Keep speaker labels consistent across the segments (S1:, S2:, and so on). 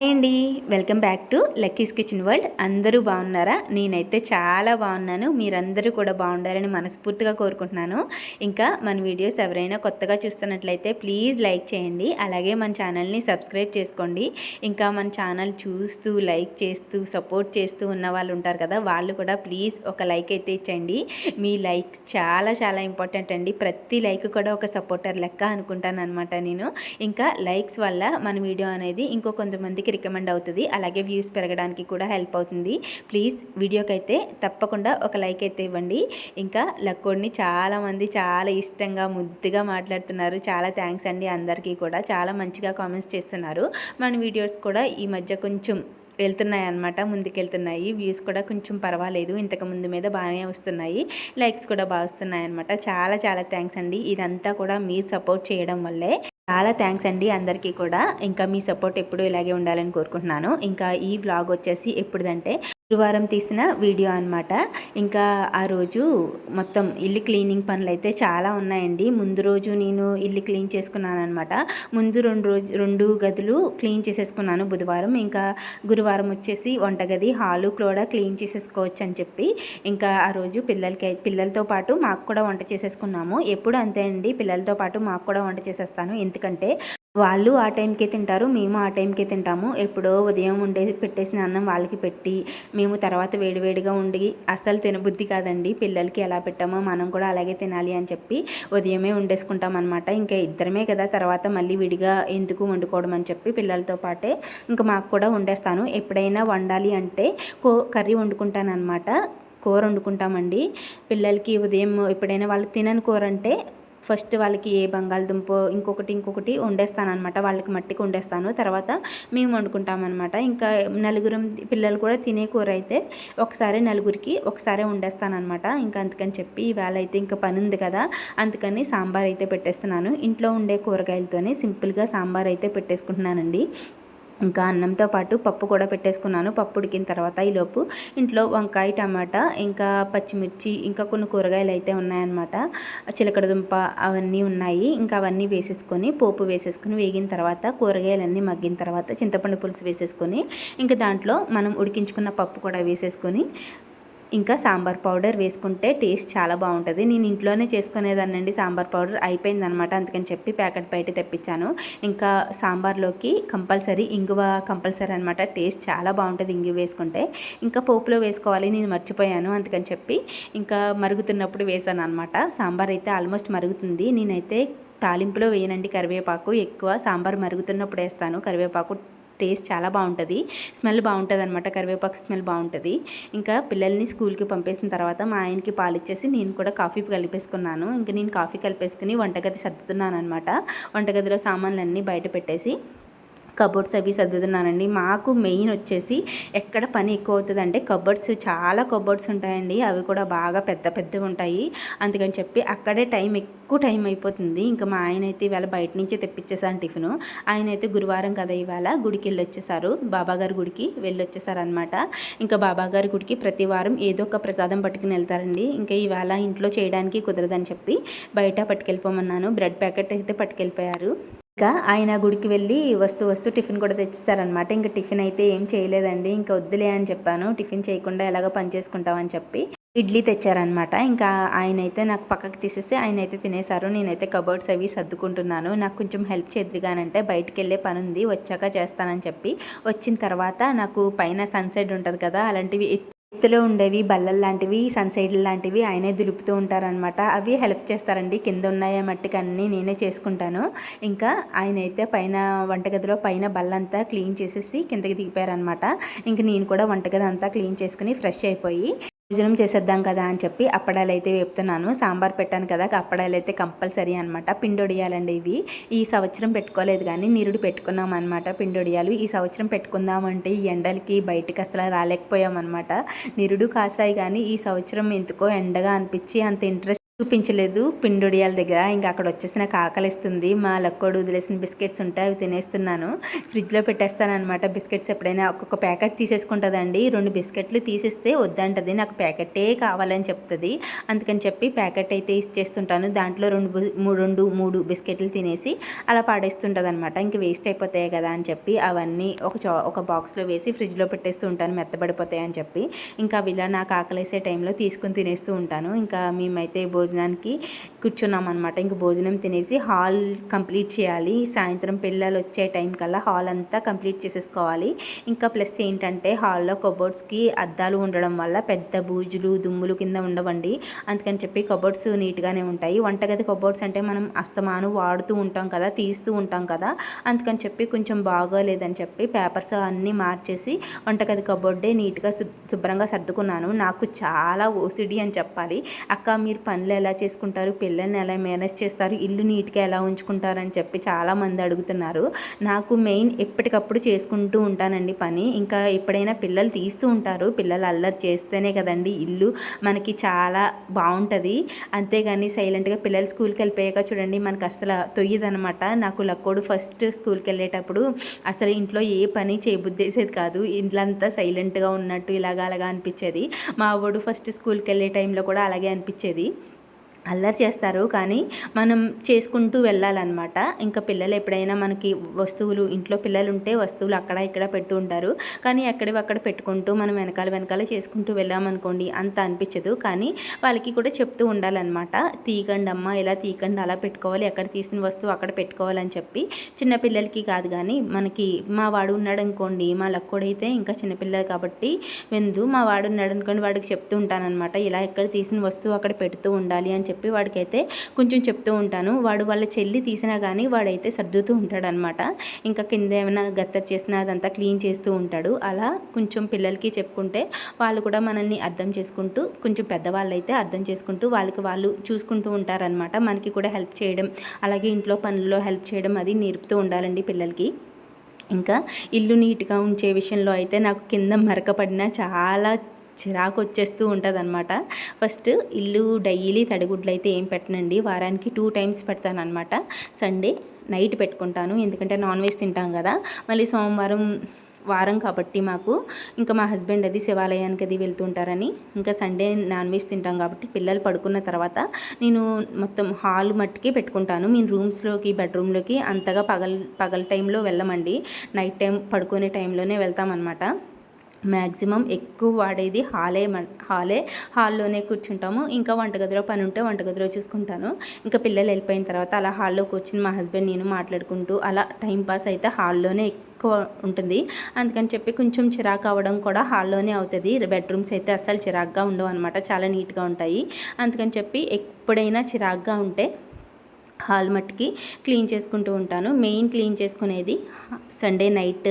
S1: అండి. Welcome back to Lucky's kitchen world. అందరూ బాగున్నారా? నేనైతే చాలా బాగున్నాను. మీరందరూ కూడా బాగుండాలని మనస్ఫూర్తిగా కోరుకుంటున్నాను. ఇంకా మన వీడియోస్ ఎవరైనా కొత్తగా చూస్తున్నట్లయితే ప్లీజ్ లైక్ చేయండి. అలాగే మన ఛానల్ని సబ్స్క్రైబ్ చేసుకోండి. ఇంకా మన ఛానల్ చూస్తూ లైక్ చేస్తూ సపోర్ట్ చేస్తూ ఉన్న వాళ్ళు ఉంటారు కదా వాళ్ళు కూడా ప్లీజ్ ఒక లైక్ అయితే ఇచ్చండి. మీ లైక్ చాలా చాలా ఇంపార్టెంట్ అండి. ప్రతి లైక్ కూడా ఒక సపోర్టర్ లెక్క అనుకుంటాను అనమాట నేను. ఇంకా లైక్స్ వల్ల మన వీడియో అనేది ఇంకో కొంతమంది మందికి రికమెండ్ అవుతుంది. అలాగే వ్యూస్ పెరగడానికి కూడా హెల్ప్ అవుతుంది. ప్లీజ్ వీడియోకి అయితే తప్పకుండా ఒక లైక్ అయితే ఇవ్వండి. ఇంకా లక్కోడిని చాలామంది చాలా ఇష్టంగా ముద్దుగా మాట్లాడుతున్నారు. చాలా థ్యాంక్స్ అండి అందరికీ కూడా. చాలా మంచిగా కామెంట్స్ చేస్తున్నారు. మన వీడియోస్ కూడా ఈ మధ్య కొంచెం వెళ్తున్నాయి అనమాట ముందుకెళ్తున్నాయి. వ్యూస్ కూడా కొంచెం పర్వాలేదు. ఇంతకు ముందు మీద బాగానే వస్తున్నాయి. లైక్స్ కూడా బాగా వస్తున్నాయి అనమాట చాలా చాలా థ్యాంక్స్ అండి. ఇదంతా కూడా మీరు సపోర్ట్ చేయడం వల్లే. చాలా థ్యాంక్స్ అండి అందరికీ కూడా. ఇంకా మీ సపోర్ట్ ఎప్పుడు ఇలాగే ఉండాలని కోరుకుంటున్నాను. ఇంకా ఈ వ్లాగ్ వచ్చేసి ఎప్పుడుదంటే గురువారం తీసిన వీడియో అనమాట ఇంకా ఆ రోజు మొత్తం ఇల్లు క్లీనింగ్ పనులు అయితే చాలా ఉన్నాయండి. ముందు రోజు నేను ఇల్లు క్లీన్ చేసుకున్నాను అనమాట ముందు రెండు రోజు రెండు గదులు క్లీన్ చేసేసుకున్నాను బుధవారం. ఇంకా గురువారం వచ్చేసి వంటగది హాలు కూడా క్లీన్ చేసేసుకోవచ్చు అని చెప్పి ఇంకా ఆ రోజు పిల్లలకి పిల్లలతో పాటు మాకు కూడా వంట చేసేసుకున్నాము. ఎప్పుడు అంతే అండి పిల్లలతో పాటు మాకు కూడా వంట చేసేస్తాను. ఎందుకంటే వాళ్ళు ఆ టైంకే తింటారు మేము ఆ టైంకే తింటాము. ఎప్పుడో ఉదయం ఉండే పెట్టేసిన అన్నం వాళ్ళకి పెట్టి మేము తర్వాత వేడివేడిగా ఉండి అస్సలు తినబుద్ధి కాదండి. పిల్లలకి ఎలా పెట్టామో మనం కూడా అలాగే తినాలి అని చెప్పి ఉదయమే వండేసుకుంటాం అనమాట ఇంకా ఇద్దరమే కదా తర్వాత మళ్ళీ విడిగా ఎందుకు వండుకోవడం అని చెప్పి పిల్లలతో పాటే ఇంకా మాకు కూడా వండేస్తాను. ఎప్పుడైనా వండాలి అంటే కో కర్రీ వండుకుంటాను కూర వండుకుంటామండి. పిల్లలకి ఉదయం ఎప్పుడైనా వాళ్ళు తినని కూర అంటే ఫస్ట్ వాళ్ళకి ఏ బంగాళదుంప ఇంకొకటి ఇంకొకటి వండేస్తాను అనమాట వాళ్ళకి మట్టికి వండేస్తాను. తర్వాత మేము వండుకుంటామన్నమాట. ఇంకా నలుగురం పిల్లలు కూడా తినే కూర అయితే ఒకసారి నలుగురికి ఒకసారి వండేస్తానమాట ఇంకా అందుకని చెప్పి ఇవాళ అయితే ఇంకా పని ఉంది కదా. అందుకని సాంబార్ అయితే పెట్టేస్తున్నాను. ఇంట్లో ఉండే కూరగాయలతోనే సింపుల్గా సాంబార్ అయితే పెట్టేసుకుంటున్నానండి. ఇంకా అన్నంతో పాటు పప్పు కూడా పెట్టేసుకున్నాను. పప్పు ఉడికిన తర్వాత ఈలోపు ఇంట్లో వంకాయ టమాటా ఇంకా పచ్చిమిర్చి ఇంకా కొన్ని కూరగాయలు అయితే ఉన్నాయన్నమాట. చిలకడదుంప అవన్నీ ఉన్నాయి. ఇంకా అవన్నీ వేసేసుకొని పోపు వేసేసుకొని వేగిన తర్వాత కూరగాయలన్నీ మగ్గిన తర్వాత చింతపండు పులుసు వేసేసుకొని ఇంకా దాంట్లో మనం ఉడికించుకున్న పప్పు కూడా వేసేసుకొని ఇంకా సాంబార్ పౌడర్ వేసుకుంటే టేస్ట్ చాలా బాగుంటుంది. నేను ఇంట్లోనే చేసుకునేదానండి సాంబార్ పౌడర్ అయిపోయిందనమాట. అందుకని చెప్పి ప్యాకెట్ బయట తెప్పించాను. ఇంకా సాంబార్లోకి కంపల్సరీ ఇంగువ కంపల్సరీ అనమాట. టేస్ట్ చాలా బాగుంటుంది ఇంగు వేసుకుంటే. ఇంకా పోపులో వేసుకోవాలి. నేను మర్చిపోయాను. అందుకని చెప్పి ఇంకా మరుగుతున్నప్పుడు వేసాను అనమాట సాంబార్ అయితే ఆల్మోస్ట్ మరుగుతుంది. నేనైతే తాలింపులో వేయనండి. కరివేపాకు ఎక్కువ. సాంబార్ మరుగుతున్నప్పుడు వేస్తాను. కరివేపాకు టేస్ట్ చాలా బాగుంటుంది. స్మెల్ బాగుంటుంది అనమాట కరివేపాకు స్మెల్ బాగుంటుంది. ఇంకా పిల్లల్ని స్కూల్కి పంపేసిన తర్వాత మా ఆయనకి పాలు ఇచ్చేసి నేను కూడా కాఫీ కలిపేసుకున్నాను. ఇంకా నేను కాఫీ కలిపేసుకుని వంటగది సర్దుతున్నాను అనమాట వంటగదిలో సామాన్లన్నీ బయట పెట్టేసి కబోర్డ్స్ అవి సర్దుతున్నానండి. మాకు మెయిన్ వచ్చేసి ఎక్కడ పని ఎక్కువ అవుతుంది అంటే కబోర్డ్స్. చాలా కబోర్డ్స్ ఉంటాయండి. అవి కూడా బాగా పెద్ద పెద్దవి ఉంటాయి. అందుకని చెప్పి అక్కడే టైం ఎక్కువ టైం అయిపోతుంది. ఇంకా మా ఆయన అయితే ఇవాళ బయట నుంచే తెప్పించేసాను టిఫిన్. ఆయన అయితే గురువారం కదా ఇవాళ గుడికి వెళ్ళి వచ్చేసారు బాబాగారి గుడికి వెళ్ళి వచ్చేసారనమాట ఇంకా బాబాగారి గుడికి ప్రతి వారం ఏదో ఒక ప్రసాదం పట్టుకుని వెళ్తారండి. ఇంకా ఇవాళ ఇంట్లో చేయడానికి కుదరదని చెప్పి బయట పట్టుకెళ్ళిపోమన్నాను. బ్రెడ్ ప్యాకెట్ అయితే పట్టుకెళ్ళిపోయారు. ఇంకా ఆయన గుడికి వెళ్ళి వస్తూ వస్తూ టిఫిన్ కూడా తెచ్చిస్తారనమాట ఇంకా టిఫిన్ అయితే ఏం చేయలేదండి. ఇంకా వద్దులే అని చెప్పాను. టిఫిన్ చేయకుండా ఎలాగో పని చేసుకుంటామని చెప్పి ఇడ్లీ తెచ్చారనమాట ఇంకా ఆయన అయితే నాకు పక్కకి తీసేసి ఆయన అయితే తినేశారు. నేనైతే కబోర్డ్స్ అవి సర్దుకుంటున్నాను. నాకు కొంచెం హెల్ప్ చేద్దిగానంటే బయటికి వెళ్ళే పని ఉంది. వచ్చాక చేస్తానని చెప్పి వచ్చిన తర్వాత నాకు పైన సన్సెట్ ఉంటుంది కదా అలాంటివి ఎత్తులో ఉండేవి బల్లలు లాంటివి సన్సైడ్ లాంటివి ఆయనే దులుపుతూ ఉంటారనమాట అవి హెల్ప్ చేస్తారండి. కింద ఉన్నాయా మట్టికి అన్నీ నేనే చేసుకుంటాను. ఇంకా ఆయన అయితే పైన వంటగదిలో పైన బల్లంతా క్లీన్ చేసేసి కిందకి దిగిపోయారనమాట ఇంక నేను కూడా వంటగది అంతా క్లీన్ చేసుకుని ఫ్రెష్ అయిపోయి భోజనం చేసేద్దాం కదా అని చెప్పి అప్పడాలు అయితే వేపుతున్నాను. సాంబార్ పెట్టాను కదా అప్పడాలు అయితే కంపల్సరీ అనమాట పిండొడియాలండి ఇవి. ఈ సంవత్సరం పెట్టుకోలేదు కానీ నిరుడు పెట్టుకున్నాం అనమాట పిండొడియాలు. ఈ సంవత్సరం పెట్టుకుందామంటే ఈ ఎండలకి బయటకు అసలు రాలేకపోయాం అనమాట నిరుడు కాసాయి కానీ ఈ సంవత్సరం ఎందుకో ఎండగా అనిపించి అంత ఇంట్రెస్ట్ చూపించలేదు. పిండొడియాల దగ్గర. ఇంకా అక్కడ వచ్చేసి నాకు ఆకలిస్తుంది మా లక్కోడు వదిలేసిన బిస్కెట్స్ ఉంటాయి అవి తినేస్తున్నాను. ఫ్రిడ్జ్లో పెట్టేస్తాను అనమాట బిస్కెట్స్ ఎప్పుడైనా ఒక్కొక్క ప్యాకెట్ తీసేసుకుంటుందండి. రెండు బిస్కెట్లు తీసేస్తే వద్దంటది. నాకు ప్యాకెటే కావాలని చెప్తుంది. అందుకని చెప్పి ప్యాకెట్ అయితే ఇచ్చేస్తుంటాను. దాంట్లో రెండు మూడు రెండు మూడు బిస్కెట్లు తినేసి అలా పాడేస్తుంటుంది అనమాట ఇంక వేస్ట్ అయిపోతాయి కదా అని చెప్పి అవన్నీ ఒక చా ఒక బాక్స్లో వేసి ఫ్రిడ్జ్లో పెట్టేస్తూ ఉంటాను. మెత్తబడిపోతాయి అని చెప్పి. ఇంకా అవి ఇలా నాకు ఆకలేసే టైంలో తీసుకుని తినేస్తూ ఉంటాను. ఇంకా మేమైతే భోజనానికి కూర్చున్నాం అనమాట ఇంక భోజనం తినేసి హాల్ కంప్లీట్ చేయాలి. సాయంత్రం పిల్లలు వచ్చే టైం కల్లా హాల్ అంతా కంప్లీట్ చేసేసుకోవాలి. ఇంకా ప్లస్ ఏంటంటే హాల్లో కబోర్డ్స్కి అద్దాలు ఉండడం వల్ల పెద్ద బూజులు దుమ్ములు కింద ఉండవండి. అందుకని చెప్పి కబోర్డ్స్ నీట్గానే ఉంటాయి. వంటగది కబోర్డ్స్ అంటే మనం అస్తమాను వాడుతూ ఉంటాం కదా తీస్తూ ఉంటాం కదా. అందుకని చెప్పి కొంచెం బాగోలేదని చెప్పి పేపర్స్ అన్నీ మార్చేసి వంటగది కబోర్డే నీట్గా శుభ్రంగా సర్దుకున్నాను. నాకు చాలా ఓసిడి అని చెప్పాలి. అక్క మీరు పనులు ఎలా చేసుకుంటారు? పిల్లల్ని ఎలా మేనేజ్ చేస్తారు ఇల్లు నీట్గా ఎలా ఉంచుకుంటారని చెప్పి చాలామంది అడుగుతున్నారు. నాకు మెయిన్ ఎప్పటికప్పుడు చేసుకుంటూ ఉంటానండి పని. ఇంకా ఎప్పుడైనా పిల్లలు తీస్తూ ఉంటారు. పిల్లలు అల్లరి చేస్తేనే కదండి ఇల్లు మనకి చాలా బాగుంటుంది. అంతేగాని సైలెంట్గా పిల్లలు స్కూల్కి వెళ్ళిపోయాక చూడండి మనకు అసలు తొయ్యదనమాట. నాకు లక్కోడు ఫస్ట్ స్కూల్కి వెళ్ళేటప్పుడు అసలు ఇంట్లో ఏ పని చేయబుద్దేసేది కాదు. ఇంట్లంతా సైలెంట్గా ఉన్నట్టు ఇలాగా అలాగా అనిపించేది. మా వాడు ఫస్ట్ స్కూల్కి వెళ్ళే టైంలో కూడా అలాగే అనిపించేది. అల్లరి చేస్తారు కానీ మనం చేసుకుంటూ వెళ్ళాలన్నమాట. ఇంకా పిల్లలు ఎప్పుడైనా మనకి వస్తువులు ఇంట్లో పిల్లలు ఉంటే వస్తువులు అక్కడ ఇక్కడ పెడుతూ ఉంటారు. కానీ ఎక్కడివి అక్కడ పెట్టుకుంటూ మనం వెనకాల వెనకాల చేసుకుంటూ వెళ్ళామనుకోండి అంత అనిపించదు. కానీ వాళ్ళకి కూడా చెప్తూ ఉండాలన్నమాట. తీయకండి అమ్మ ఇలా తీకండి అలా పెట్టుకోవాలి ఎక్కడ తీసిన వస్తువు అక్కడ పెట్టుకోవాలని చెప్పి. చిన్నపిల్లలకి కాదు కానీ మనకి మా వాడు ఉన్నాడు అనుకోండి మా లక్కుడైతే ఇంకా చిన్నపిల్లలు కాబట్టి వెందు మా వాడు ఉన్నాడు అనుకోండి వాడికి చెప్తూ ఉంటానన్నమాట. ఇలా ఎక్కడ తీసిన వస్తువు అక్కడ పెడుతూ ఉండాలి అని చెప్పి చెప్పి వాడికైతే కొంచెం చెప్తూ ఉంటాను. వాడు వాళ్ళ చెల్లి తీసినా కానీ వాడైతే సర్దుతూ ఉంటాడు అనమాట ఇంకా కింద ఏమైనా గత్తర్ చేసినా అదంతా క్లీన్ చేస్తూ ఉంటాడు. అలా కొంచెం పిల్లలకి చెప్పుకుంటే వాళ్ళు కూడా మనల్ని అర్థం చేసుకుంటూ కొంచెం పెద్దవాళ్ళు అయితే అర్థం చేసుకుంటూ వాళ్ళకి వాళ్ళు చూసుకుంటూ ఉంటారనమాట మనకి కూడా హెల్ప్ చేయడం అలాగే ఇంట్లో పనుల్లో హెల్ప్ చేయడం అది నేర్పుతూ ఉండాలండి పిల్లలకి. ఇంకా ఇల్లు నీట్గా ఉంచే విషయంలో అయితే నాకు కింద మరకపడిన చాలా చిరాకు వచ్చేస్తూ ఉంటుంది అనమాట ఫస్ట్ ఇల్లు డైలీ తడిగుడ్లు అయితే ఏం పెట్టనండి. వారానికి టూ టైమ్స్ పెడతానమాట సండే నైట్ పెట్టుకుంటాను. ఎందుకంటే నాన్ వెజ్ తింటాం కదా. మళ్ళీ సోమవారం వారం కాబట్టి మాకు. ఇంకా మా హస్బెండ్ అది శివాలయానికి అది వెళ్తుంటారని. ఇంకా సండే నాన్ వెజ్ తింటాం కాబట్టి పిల్లలు పడుకున్న తర్వాత నేను మొత్తం హాల్ మట్టికి పెట్టుకుంటాను. మేము రూమ్స్లోకి బెడ్రూమ్లోకి అంతగా పగల్ పగల టైంలో వెళ్ళమండి. నైట్ టైం పడుకునే టైంలోనే వెళ్తామన్నమాట. మ్యాక్సిమం ఎక్కువ వాడేది హాలే హాలే. హాల్లోనే కూర్చుంటాము. ఇంకా వంటగదిలో పని ఉంటే వంటగదిలో చూసుకుంటాను. ఇంకా పిల్లలు వెళ్ళిపోయిన తర్వాత అలా హాల్లో కూర్చుని మా హస్బెండ్ నేను మాట్లాడుకుంటూ అలా టైంపాస్ అయితే హాల్లోనే ఎక్కువ ఉంటుంది. అందుకని చెప్పి కొంచెం చిరాకు అవ్వడం కూడా హాల్లోనే అవుతుంది. బెడ్రూమ్స్ అయితే అస్సలు చిరాగ్గా ఉండవు అనమాట చాలా నీట్గా ఉంటాయి. అందుకని చెప్పి ఎప్పుడైనా చిరాకుగా ఉంటే హాల్ మట్టికి క్లీన్ చేసుకుంటూ ఉంటాను. మెయిన్ క్లీన్ చేసుకునేది సండే నైట్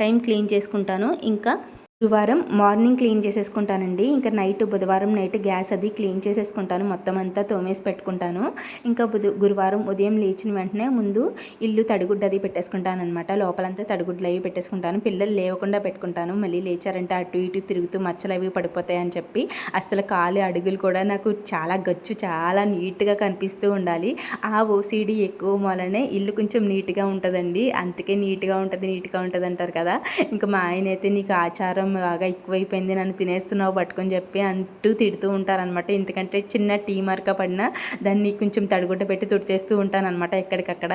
S1: టైం క్లీన్ చేసుకుంటాను. ఇంకా గురువారం మార్నింగ్ క్లీన్ చేసేసుకుంటానండి. ఇంకా నైట్ బుధవారం నైట్ గ్యాస్ అది క్లీన్ చేసేసుకుంటాను. మొత్తం అంతా తోమేసి పెట్టుకుంటాను. ఇంకా బుధ గురువారం ఉదయం లేచిన వెంటనే ముందు ఇల్లు తడిగుడ్డ అది పెట్టేసుకుంటాను అనమాట లోపలంతా తడిగుడ్లు అవి పెట్టేసుకుంటాను. పిల్లలు లేవకుండా పెట్టుకుంటాను. మళ్ళీ లేచారంటే అటు ఇటు తిరుగుతూ మచ్చలు అవి పడిపోతాయి అని చెప్పి అసలు కాలు అడుగులు కూడా నాకు చాలా గచ్చు చాలా నీట్గా కనిపిస్తూ ఉండాలి. ఆ ఓసీడీ ఎక్కువ వలనే ఇల్లు కొంచెం నీట్గా ఉంటుందండి. అందుకే నీట్గా ఉంటుంది నీట్గా ఉంటుంది అంటారు కదా. ఇంకా మా ఆయన అయితే నీకు ఆచారం బాగా ఎక్కువైపోయింది నన్ను తినేస్తున్నావు పట్టుకొని చెప్పి అంటూ తిడుతూ ఉంటారనమాట ఎందుకంటే చిన్న టీ మరక పడినా దాన్ని కొంచెం తడిగుడ్డ పెట్టి తుడిచేస్తూ ఉంటానన్నమాట ఎక్కడికక్కడ.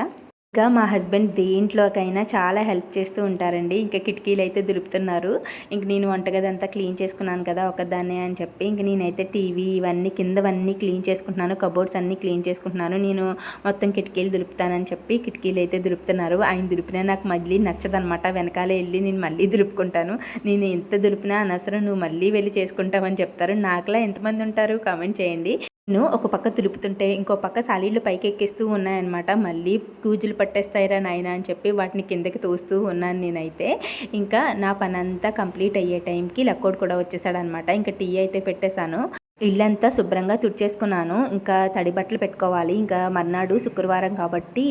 S1: ఇంకా మా హస్బెండ్ దేంట్లోకైనా చాలా హెల్ప్ చేస్తూ ఉంటారండి. ఇంకా కిటికీలు అయితే దులుపుతున్నారు. ఇంక నేను వంటగది అంతా క్లీన్ చేసుకున్నాను కదా ఒకదాన్నే అని చెప్పి ఇంక నేనైతే టీవీ ఇవన్నీ కిందవన్నీ క్లీన్ చేసుకుంటున్నాను. కబోర్డ్స్ అన్నీ క్లీన్ చేసుకుంటున్నాను. నేను మొత్తం కిటికీలు దులుపుతానని చెప్పి కిటికీలు అయితే దులుపుతున్నారు. ఆయన దులిపినా నాకు మళ్ళీ నచ్చదనమాట. వెనకాలే వెళ్ళి నేను మళ్ళీ దులుపుకుంటాను. నేను ఎంత దులిపినా అనవసరం నువ్వు మళ్ళీ వెళ్ళి చేసుకుంటావని చెప్తారు. నాకులా ఎంతమంది ఉంటారు? కామెంట్ చేయండి. నేను ఒక పక్క తులుపుతుంటే ఇంకో పక్క సాలీళ్ళు పైకి ఉన్నాయన్నమాట. మళ్ళీ కూజులు పట్టేస్తాయిరా నాయన అని చెప్పి వాటిని కిందకి తోస్తూ ఉన్నాను నేనైతే. ఇంకా నా పని అంతా కంప్లీట్ అయ్యే టైంకి లక్కోడు కూడా వచ్చేసాడనమాట ఇంకా టీ అయితే పెట్టేశాను. ఇల్లంతా శుభ్రంగా తుడిచేసుకున్నాను. ఇంకా తడి బట్టలు పెట్టుకోవాలి. ఇంకా మర్నాడు శుక్రవారం కాబట్టి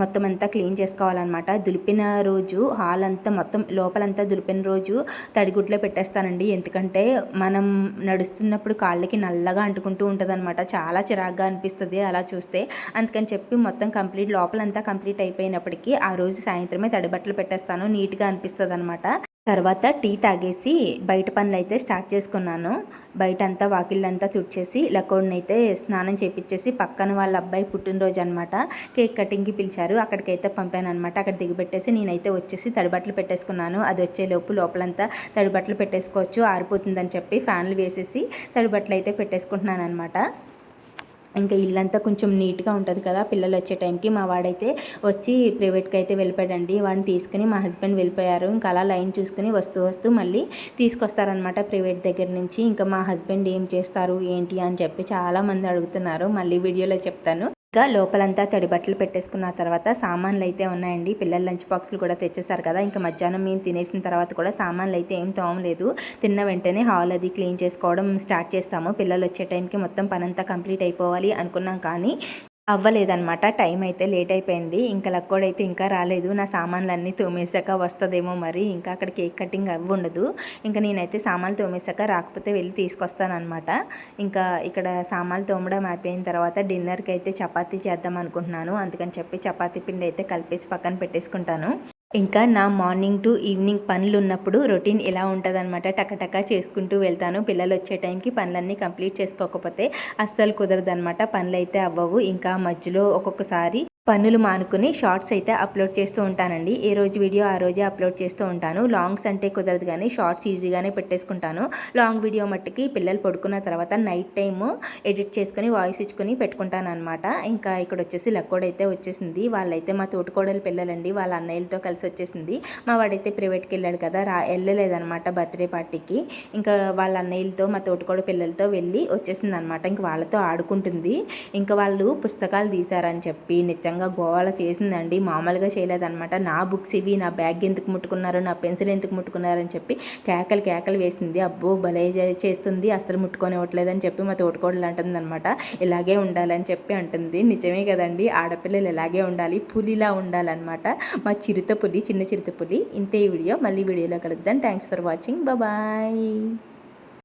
S1: మొత్తం అంతా క్లీన్ చేసుకోవాలన్నమాట. దులిపిన రోజు హాల్ అంతా మొత్తం లోపలంతా దులిపిన రోజు తడిగుడ్లో పెట్టేస్తానండి. ఎందుకంటే మనం నడుస్తున్నప్పుడు కాళ్ళకి నల్లగా అంటుకుంటూ ఉంటుంది అనమాట చాలా చిరాగ్గా అనిపిస్తుంది అలా చూస్తే. అందుకని చెప్పి మొత్తం కంప్లీట్ లోపలంతా కంప్లీట్ అయిపోయినప్పటికీ ఆ రోజు సాయంత్రమే తడి బట్టలు పెట్టేస్తాను. నీట్గా అనిపిస్తుంది అనమాట తర్వాత టీ తాగేసి బయట పనులు అయితే స్టార్ట్ చేసుకున్నాను. బయట అంతా వాకిళ్ళంతా తుడిచేసి లకోడ్ని అయితే స్నానం చేపించేసి పక్కన వాళ్ళ అబ్బాయి పుట్టినరోజు అనమాట కేక్ కటింగ్కి పిలిచారు. అక్కడికైతే పంపాను అనమాట అక్కడ దిగబెట్టేసి నేనైతే వచ్చేసి తడిబట్టలు పెట్టేసుకున్నాను. అది వచ్చే లోపు లోపలంతా తడిబట్టలు పెట్టేసుకోవచ్చు ఆరిపోతుందని చెప్పి ఫ్యాన్లు వేసేసి తడిబట్టలు అయితే పెట్టేసుకుంటున్నాను అనమాట ఇంకా ఇల్లంతా కొంచెం నీట్గా ఉంటుంది కదా పిల్లలు వచ్చే టైంకి. మా వాడైతే వచ్చి ప్రైవేట్కి అయితే వెళ్ళిపోయాడండి. వాడిని తీసుకుని మా హస్బెండ్ వెళ్ళిపోయారు. ఇంకా అలా లైన్ చూసుకుని వస్తూ వస్తూ మళ్ళీ తీసుకొస్తారనమాట ప్రైవేట్ దగ్గర నుంచి. ఇంకా మా హస్బెండ్ ఏం చేస్తారు ఏంటి అని చెప్పి చాలామంది అడుగుతున్నారు. మళ్ళీ వీడియోలో చెప్తాను. ఇంకా లోపలంతా తడి బట్టలు పెట్టేసుకున్న తర్వాత సామాన్లు అయితే ఉన్నాయండి. పిల్లల లంచ్ బాక్సులు కూడా తెచ్చేసారు కదా. ఇంకా మధ్యాహ్నం మేము తినేసిన తర్వాత కూడా సామాన్లు అయితే ఏం తోమలేదు. తిన్న వెంటనే హాల్ అది క్లీన్ చేసుకోవడం స్టార్ట్ చేస్తాము. పిల్లలు వచ్చే టైంకి మొత్తం పనంతా కంప్లీట్ అయిపోవాలి అనుకున్నాం కానీ అవ్వలేదన్నమాట. టైం అయితే లేట్ అయిపోయింది. ఇంకా లక్కోడైతే ఇంకా రాలేదు. నా సామాన్లు అన్నీ తోమేశాక వస్తుందేమో మరి. ఇంకా అక్కడ కేక్ కటింగ్ అవి ఉండదు ఇంకా నేనైతే సామాన్లు తోమేశాక రాకపోతే వెళ్ళి తీసుకొస్తానమాట ఇంకా ఇక్కడ సామాన్లు తోమడం అయిపోయిన తర్వాత డిన్నర్కి అయితే చపాతీ చేద్దాం అనుకుంటున్నాను. అందుకని చెప్పి చపాతీ పిండి అయితే కలిపేసి పక్కన పెట్టేసుకుంటాను. ఇంకా నా మార్నింగ్ టు ఈవినింగ్ పనులు ఉన్నప్పుడు రొటీన్ ఎలా ఉంటుందన్నమాట. టకటక చేసుకుంటూ వెళ్తాను. పిల్లలు వచ్చే టైంకి పనులన్నీ కంప్లీట్ చేసుకోకపోతే అస్సలు కుదరదనమాట పనులు అయితే అవ్వవు. ఇంకా మధ్యలో ఒక్కొక్కసారి పనులు మానుకుని షార్ట్స్ అయితే అప్లోడ్ చేస్తూ ఉంటానండి. ఏ రోజు వీడియో ఆ రోజే అప్లోడ్ చేస్తూ ఉంటాను. లాంగ్స్ అంటే కుదరదు కానీ షార్ట్స్ ఈజీగానే పెట్టేసుకుంటాను. లాంగ్ వీడియో మట్టుకి పిల్లలు పడుకున్న తర్వాత నైట్ టైము ఎడిట్ చేసుకుని వాయిస్ ఇచ్చుకొని పెట్టుకుంటాను అనమాట ఇంకా ఇక్కడ వచ్చేసి లక్కోడ్ అయితే వచ్చేసింది. వాళ్ళైతే మా తోటికోడలు పిల్లలండి. వాళ్ళ అన్నయ్యలతో కలిసి వచ్చేసింది. మా వాడైతే ప్రైవేట్కి వెళ్ళాడు కదా రా వెళ్ళలేదనమాట బర్త్డే పార్టీకి. ఇంకా వాళ్ళ అన్నయ్యలతో మా తోటికోడ పిల్లలతో వెళ్ళి వచ్చేసింది అనమాట ఇంక వాళ్ళతో ఆడుకుంటుంది. ఇంకా వాళ్ళు పుస్తకాలు తీశారని చెప్పి నిజంగా విధంగా గోవాలో చేసిందండి. మామూలుగా చేయలేదనమాట నా బుక్స్ ఇవి నా బ్యాగ్ ఎందుకు ముట్టుకున్నారు నా పెన్సిల్ ఎందుకు ముట్టుకున్నారని చెప్పి కేకలు కేకలు వేసింది. అబ్బో భలే చేస్తుంది అస్సలు ముట్టుకొనివ్వట్లేదని చెప్పి మా తోటకోడలు అంటుంది అనమాట ఇలాగే ఉండాలని చెప్పి అంటుంది. నిజమే కదండి ఆడపిల్లలు ఇలాగే ఉండాలి పులిలా ఉండాలన్నమాట. మా చిరుత పులి చిన్న చిరుత పులి. ఇంతే ఈ వీడియో. మళ్ళీ వీడియోలో కలుద్దాం. Thanks for watching bye